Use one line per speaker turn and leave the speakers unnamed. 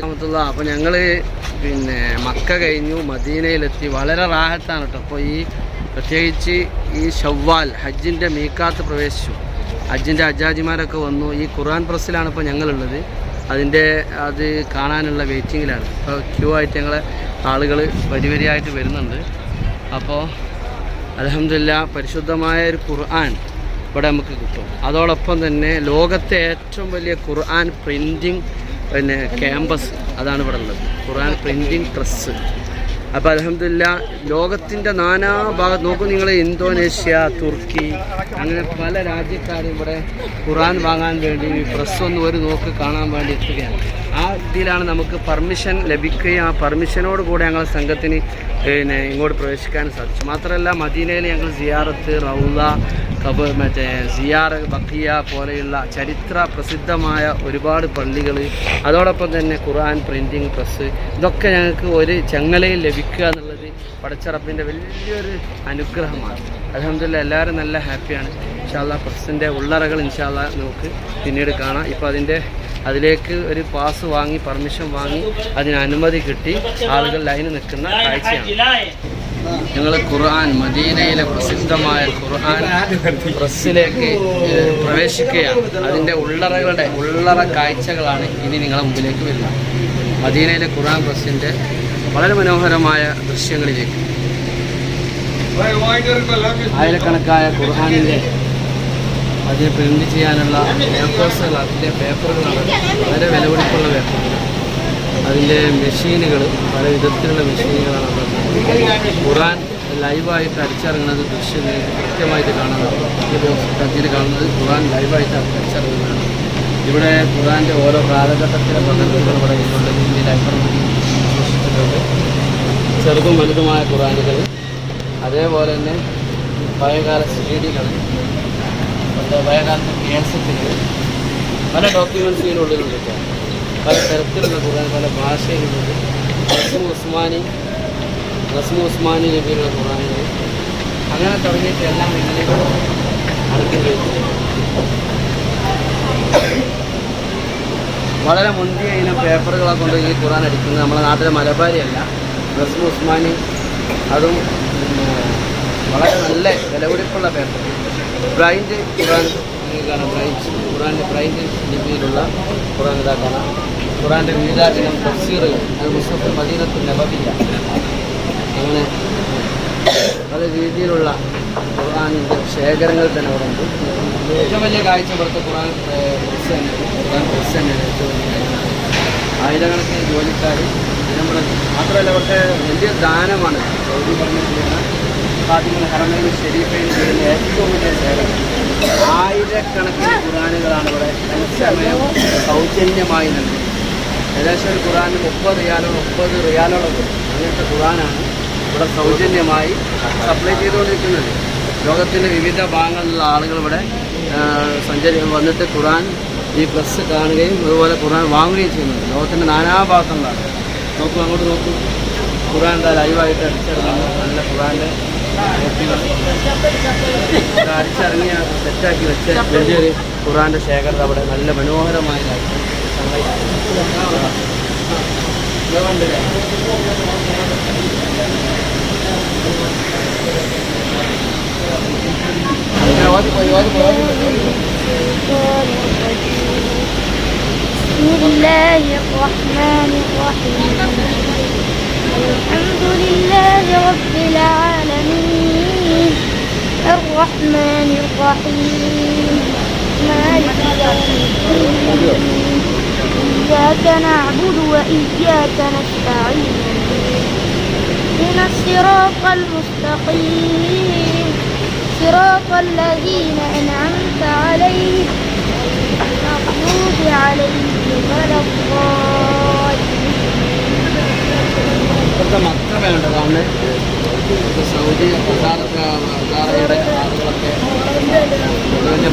റഹ്മത്തുള്ളാ. അപ്പൊ ഞങ്ങൾ പിന്നെ മക്ക കഴിഞ്ഞു മദീനയിലെത്തി. വളരെ റാഹത്താണ് കേട്ടോ അപ്പോൾ ഈ പ്രത്യേകിച്ച് ഈ ഷവ്വാൽ ഹജ്ജിന്റെ മീക്കാത്ത് പ്രവേശിച്ചു. ഹജ്ജിന്റെ അജാജിമാരൊക്കെ വന്നു. ഈ ഖുർആൻ പ്രസ്സിലാണ് ഇപ്പോൾ ഞങ്ങളുള്ളത്. അതിന്റെ അത് കാണാനുള്ള വെയിറ്റിങ്ങിലാണ്. ഇപ്പോൾ ക്യൂ ആയിട്ട് ഞങ്ങളെ ആളുകൾ വരിവരിയായിട്ട് വരുന്നുണ്ട്. അപ്പോൾ അലഹമില്ല പരിശുദ്ധമായ ഒരു ഖുർആൻ ഇവിടെ നമുക്ക് കിട്ടും. അതോടൊപ്പം തന്നെ ലോകത്തെ ഏറ്റവും വലിയ ഖുർആൻ പ്രിന്റിങ് പിന്നെ ക്യാമ്പസ് അതാണ് ഇവിടെ ഉള്ളത്. ഖുർആൻ പ്രിന്റിങ് പ്രസ് അപ്പോൾ അലഹമില്ല ലോകത്തിന്റെ നാനാ ഭാഗം നോക്കൂ നിങ്ങൾ ഇന്തോനേഷ്യ തുർക്കി അങ്ങനെ പല രാജ്യക്കാരും ഇവിടെ ഖുറാൻ വാങ്ങാൻ വേണ്ടി ഈ പ്രസ് ഒന്ന് ഒരു നോക്ക് കാണാൻ വേണ്ടി എത്തുകയാണ്. ആ ഇതിലാണ് നമുക്ക് പെർമിഷൻ ലഭിക്കുകയും ആ പെർമിഷനോട് കൂടെ ഞങ്ങൾ സംഘത്തിന് പിന്നെ ഇങ്ങോട്ട് പ്രവേശിക്കാൻ സാധിച്ചു. മാത്രമല്ല മദീനയിൽ ഞങ്ങൾ സിയാറത്ത് റൗള കബ മറ്റേ സിയാർ ബക്കിയ പോലെയുള്ള ചരിത്ര പ്രസിദ്ധമായ ഒരുപാട് പള്ളികൾ അതോടൊപ്പം തന്നെ ഖുർആൻ പ്രിന്റിങ് പ്രസ് ഇതൊക്കെ ഞങ്ങൾക്ക് ഒരു ചങ്ങലയിൽ ലഭിക്കുക എന്നുള്ളത് പടച്ചറപ്പിന്റെ വലിയൊരു അനുഗ്രഹമാണ്. അലഹമില്ല എല്ലാവരും നല്ല ഹാപ്പിയാണ്. ഇൻഷാല്ല പ്രസിന്റെ ഉള്ളറകൾ ഇൻഷാല്ല നമുക്ക് പിന്നീട് കാണാം. ഇപ്പോൾ അതിന്റെ അതിലേക്ക് ഒരു പാസ് വാങ്ങി പെർമിഷൻ വാങ്ങി അതിന് അനുമതി കിട്ടി. ആളുകൾ ലൈന് നിൽക്കുന്ന കാഴ്ചയാണ്. ഞങ്ങൾ ഖുർആൻ മദീനയിലെ പ്രസിദ്ധമായ ഖുർആൻ പ്രസ്സിലേക്ക് പ്രവേശിക്കുകയാണ്. അതിന്റെ ഉള്ളറകളുടെ ഉള്ളറ കാഴ്ചകളാണ് ഇനി നിങ്ങളുടെ മുമ്പിലേക്ക് വരുന്നത്. മദീനയിലെ ഖുർആൻ പ്രസ്സിന്റെ വളരെ മനോഹരമായ ദൃശ്യങ്ങളിലേക്ക്. ആയിരക്കണക്കായ ഖുർഹാനിന്റെ അതിനെ പ്രിന്റ് ചെയ്യാനുള്ള പേപ്പേഴ്സുകൾ അതിന്റെ പേപ്പറുകളാണ് വളരെ വിലപിടിപ്പുള്ള പേപ്പറുകൾ അതിന്റെ മെഷീനുകൾ പല വിധത്തിലുള്ള മെഷീനുകളാണ് അവിടെ ഖുറാൻ ലൈവായിട്ട് അടിച്ചിറങ്ങുന്നത് ദൃശ്യം കൃത്യമായിട്ട് കാണുന്നത്. ഈ കാണുന്നത് ഖുറാൻ ലൈവായിട്ട് അടിച്ചിറങ്ങുന്നതാണ്. ഇവിടെ ഖുറാന്റെ ഓരോ കാലഘട്ടത്തിലെ പദ്ധതികൾ ഇതിലുണ്ട് ഈ ലൈബ്രറി സൂക്ഷിച്ചിട്ടുണ്ട് ചെറുതും വലുതുമായ ഖുറാനുകൾ അതേപോലെ തന്നെ പഴയകാല സി ഡികൾ പഴയകാലത്തെ കേസറ്റുകൾ. പല ഡോക്യുമെന്റ്സ് പല തരത്തിലുള്ള ഖുറാൻ പല ഭാഷയിലുണ്ട്. ഉസ്മാനി റസ്മു ഉസ്മാനി നബിയുള്ള ഖുറാനുകൾ അങ്ങനെ തുടങ്ങിയിട്ട് എല്ലാം ഇങ്ങനെ അടക്കി വളരെ മുന്തിയ ഇനം പേപ്പറുകളെ കൊണ്ട് ഈ ഖുറാൻ അടിക്കുന്നത്. നമ്മുടെ നാട്ടിലെ മലബാരിയല്ല റസ്മു ഉസ്മാനി അതും വളരെ നല്ല വിലപിടിപ്പുള്ള പേപ്പർ. ബ്രൈൻഡ് ഖുറാൻ കാണാം ഖുറാന്റെ ബ്രൈൻഡ് ലിപിയിലുള്ള ഖുറാൻ ഇതാ കാണാം. ഖുറാന്റെ ഇനം തഫ്സീറുകൾ. അത് മുസ്ലിം മദീനത്തിൽ നബവില്ല അങ്ങനെ പല രീതിയിലുള്ള ഖുർആാനിന്റെ ശേഖരങ്ങൾ തന്നെ അവിടെ ഉണ്ട്. ഏറ്റവും വലിയ കാഴ്ച ഇവിടുത്തെ ഖുർആൻ ബസ് തന്നെയാണ് ഖുർആൻ ബസ് തന്നെയാണ് ഏറ്റവും വലിയ കാഴ്ച ആയിരക്കണക്കിന് ജോലിക്കാർ നമ്മുടെ മാത്രമല്ല ഇവിടുത്തെ വലിയ ദാനമാണ് സൗദി ഗവൺമെന്റ് ചെയ്യുന്ന ഫാത്തിമ ഹറമൈൻ ചെയ്യുന്ന ഏറ്റവും വലിയ സേവനം. ആയിരക്കണക്കിന് ഖുറാനുകളാണ് ഇവിടെ തത്സമയം സൗജന്യമായി നൽകുന്നത് ഏകദേശം ഒരു ഖുറാന് മുപ്പത് റിയാലോ മുപ്പത് റിയാലോളം അങ്ങനത്തെ ഖുറാനാണ് ഇവിടെ സൗജന്യമായി സപ്ലൈ ചെയ്തുകൊണ്ടിരിക്കുന്നത്. ലോകത്തിന്റെ വിവിധ ഭാഗങ്ങളിലുള്ള ആളുകൾ ഇവിടെ സഞ്ചരി വന്നിട്ട് ഖുറാൻ ഈ ബസ് കാണുകയും അതുപോലെ ഖുറാൻ വാങ്ങുകയും ചെയ്യുന്നുണ്ട്. ലോകത്തിന്റെ നാനാഭാഗത്തുള്ളതാണ് നോക്കൂ അങ്ങോട്ട് നോക്കൂ. ഖുറാൻ ലൈവായിട്ട് അടിച്ചിറങ്ങുന്നു നല്ല ഖുറാന്റെ അടിച്ചിറങ്ങി സെറ്റാക്കി വെച്ച വലിയൊരു ഖുറാന്റെ ശേഖരത അവിടെ നല്ല മനോഹരമായ
بسم الله الرحمن الرحيم الحمد لله رب العالمين. الرحمن الرحيم. مالك يوم إياك نعبد وإياك نستعين. اهدنا الصراط المستقيم. صراط الذين أنعمت عليهم المغضوب عليهم ولا الضالين
ഇപ്പോഴത്തെ മക്ക വേണ്ട കാണുന്നത് സൗദി പ്രധാന പ്രധാനയുടെ ആളുകളൊക്കെ ഇതിന്റെ